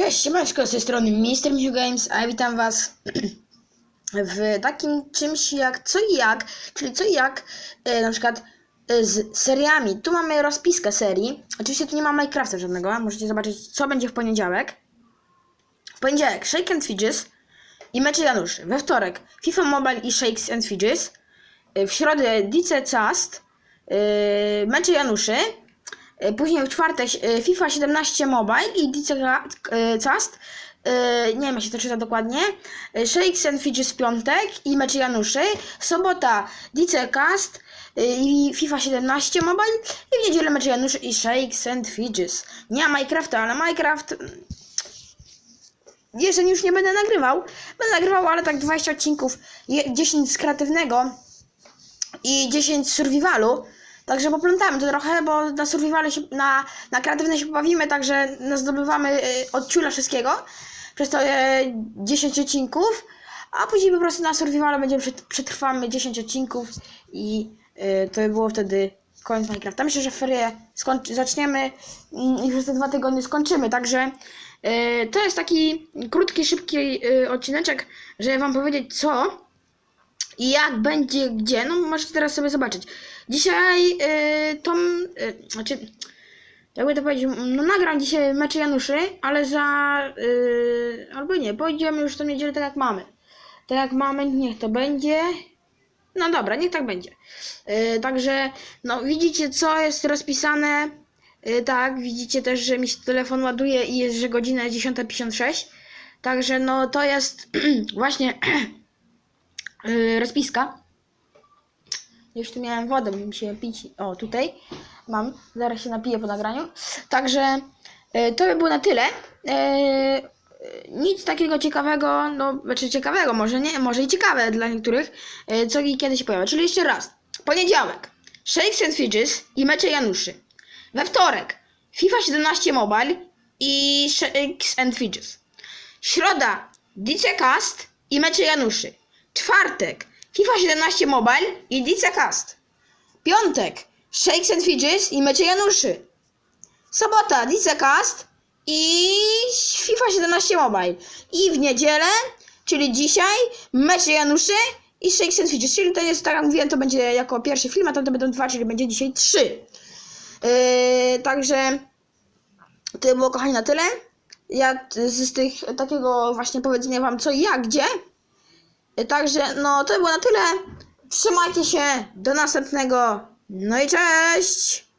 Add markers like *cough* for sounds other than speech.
Cześć, siemaneczko, z tej strony Mr. Michu Games, a ja witam was w takim czymś jak co i jak, czyli co i jak e, na przykład e, z seriami. Tu mamy rozpiskę serii, oczywiście tu nie ma Minecrafta żadnego, możecie zobaczyć co będzie w poniedziałek. W poniedziałek Shake and Fidges i mecze Januszy. We wtorek FIFA Mobile i Shakes and Fidges. E, W środę Dice Cast, e, mecze Januszy. E, Później w czwartek e, FIFA 17 Mobile i Dice Ga- e, Nie wiem jak się to czyta dokładnie. Shakes and Fidges w piątek i mecze Januszy. Sobota Dice Cast e, i FIFA 17 Mobile i w niedzielę mecze Januszy i Shakes and Fidges. Nie Minecrafta, ale Minecraft jeszcze już nie będę nagrywał. Będę nagrywał, ale tak 20 odcinków, je- 10 z kreatywnego i 10 z survivalu. Także poplątamy to trochę, bo na survivalu się, na, na kreatywne się pobawimy, także zdobywamy y, od ciula wszystkiego przez to y, 10 odcinków, a później po prostu na survivalu będziemy przet- przetrwamy 10 odcinków i y, to by było wtedy koniec Minecrafta. Myślę, że ferie zaczniemy i przez te dwa tygodnie skończymy, także y, to jest taki krótki, szybki y, odcineczek, żeby wam powiedzieć co i jak będzie gdzie, no możecie teraz sobie zobaczyć. Dzisiaj yy, tą, yy, znaczy, jakby to powiedzieć, no nagram dzisiaj mecze Januszy, ale za, yy, albo nie, pójdziemy już tą niedzielę tak jak mamy. Tak jak mamy, niech to będzie. No dobra, niech tak będzie. Yy, także, no widzicie co jest rozpisane. Yy, tak, widzicie też, że mi się telefon ładuje i jest, że godzina 10.56. Także no to jest *clears throat* właśnie *clears throat* yy, rozpiska. Już tu miałem wodę, bym się pić. O, tutaj mam. Zaraz się napiję po nagraniu. Także yy, to by było na tyle. Yy, nic takiego ciekawego, no, znaczy ciekawego, może nie, może i ciekawe dla niektórych, yy, co i kiedy się pojawia. Czyli jeszcze raz. Poniedziałek. Shakes and Fidges i mecze Januszy. We wtorek. FIFA 17 Mobile i Shakes and Fidges. Środa Dicecast i mecze Januszy. Czwartek FIFA 17 Mobile i Dicecast. Piątek Shakes and Fidges i mecze Januszy. Sobota Dicecast i FIFA 17 Mobile. I w niedzielę, czyli dzisiaj, mecze Januszy i Shakes and Fidges. Czyli to jest, tak jak mówiłem, to będzie jako pierwszy film, a tam to będą dwa, czyli będzie dzisiaj trzy. Yy, także to by było kochani na tyle. Ja z tych takiego właśnie powiedzenia wam co i jak, gdzie. Yy, Także no to by było na tyle. Trzymajcie się. Do następnego. No i cześć!